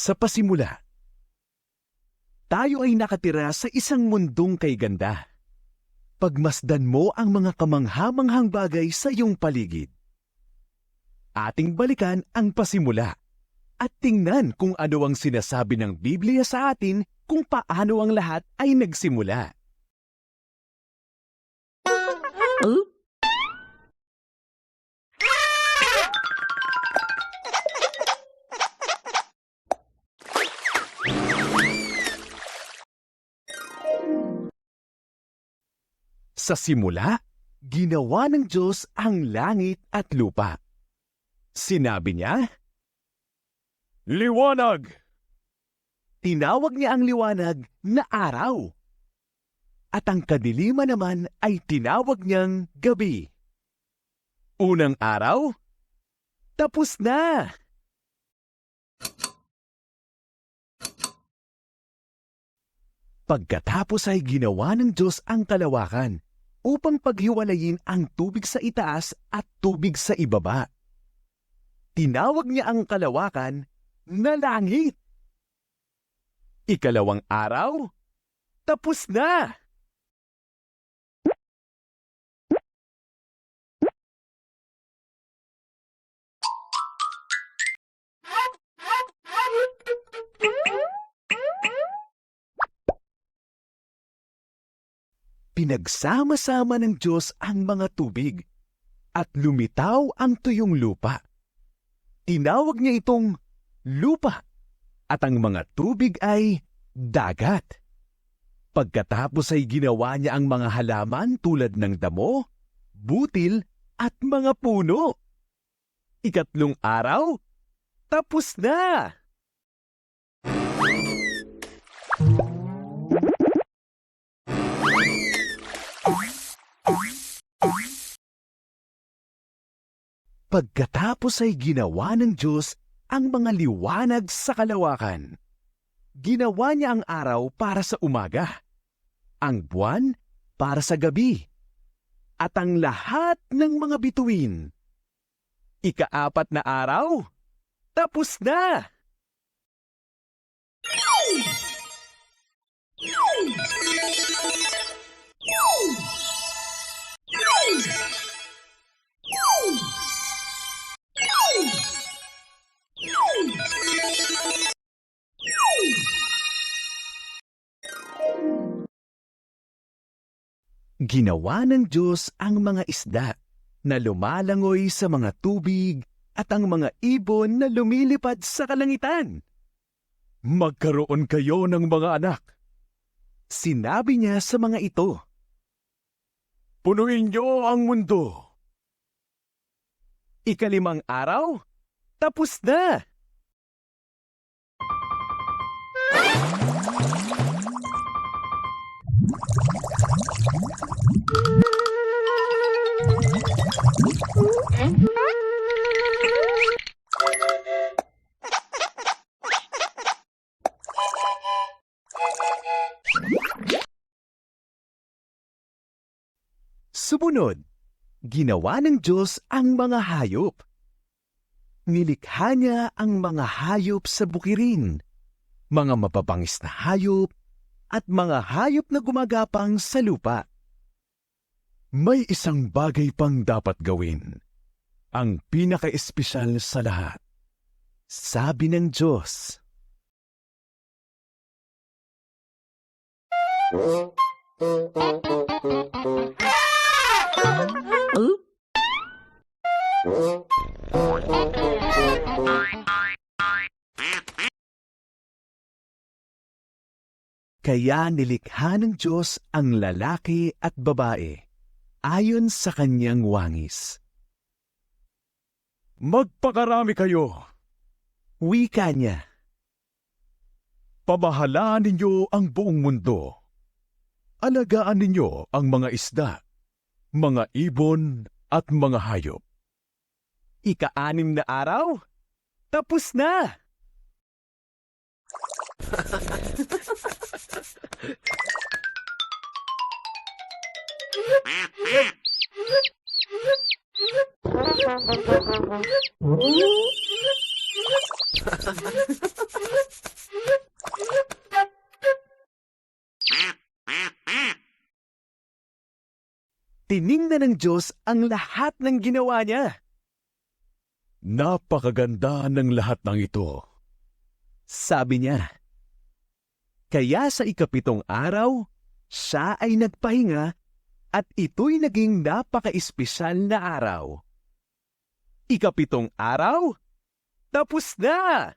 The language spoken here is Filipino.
Sa pasimula, tayo ay nakatira sa isang mundong kay ganda. Pagmasdan mo ang mga kamanghamanghang bagay sa iyong paligid. Ating balikan ang pasimula at tingnan kung ano ang sinasabi ng Biblia sa atin kung paano ang lahat ay nagsimula. Sa simula, ginawa ng Diyos ang langit at lupa. Sinabi niya, Liwanag! Tinawag niya ang liwanag na araw. At ang kadiliman naman ay tinawag niyang gabi. Unang araw? Tapos na! Pagkatapos ay ginawa ng Diyos ang kalawakan upang paghiwalayin ang tubig sa itaas at tubig sa ibaba. Tinawag niya ang kalawakan na langit. Ikalawang araw, tapos na! Pinagsama-sama ng Diyos ang mga tubig at lumitaw ang tuyong lupa. Tinawag niya itong lupa at ang mga tubig ay dagat. Pagkatapos ay ginawa niya ang mga halaman tulad ng damo, butil at mga puno. Ikatlong araw, tapos na! Pagkatapos ay ginawa ng Diyos ang mga liwanag sa kalawakan. Ginawa niya ang araw para sa umaga, ang buwan para sa gabi, at ang lahat ng mga bituin. Ikaapat na araw, tapos na! Ginawa ng Diyos ang mga isda na lumalangoy sa mga tubig at ang mga ibon na lumilipad sa kalangitan. Magkaroon kayo ng mga anak. Sinabi niya sa mga ito. Punuin niyo ang mundo. Ikalimang araw, tapos na. Sumunod, ginawa ng Diyos ang mga hayop. Nilikha niya ang mga hayop sa bukirin, mga mapapangis na hayop, at mga hayop na gumagapang sa lupa. May isang bagay pang dapat gawin, ang pinaka-espesyal sa lahat. Sabi ng Diyos. Kaya nilikha ng Diyos ang lalaki at babae ayon sa kanyang wangis. Magpakarami kayo. Wika niya. Pamahalaan ninyo ang buong mundo. Alagaan ninyo ang mga isda, mga ibon at mga hayop. Ika-anim na araw? Tapos na! Tiningnan ng Diyos ang lahat ng ginawa niya. Napakaganda ng lahat ng ito. Sabi niya. Kaya sa ikapitong araw, siya ay nagpahinga at ito'y naging napaka-espesyal na araw. Ikapitong araw? Tapos na!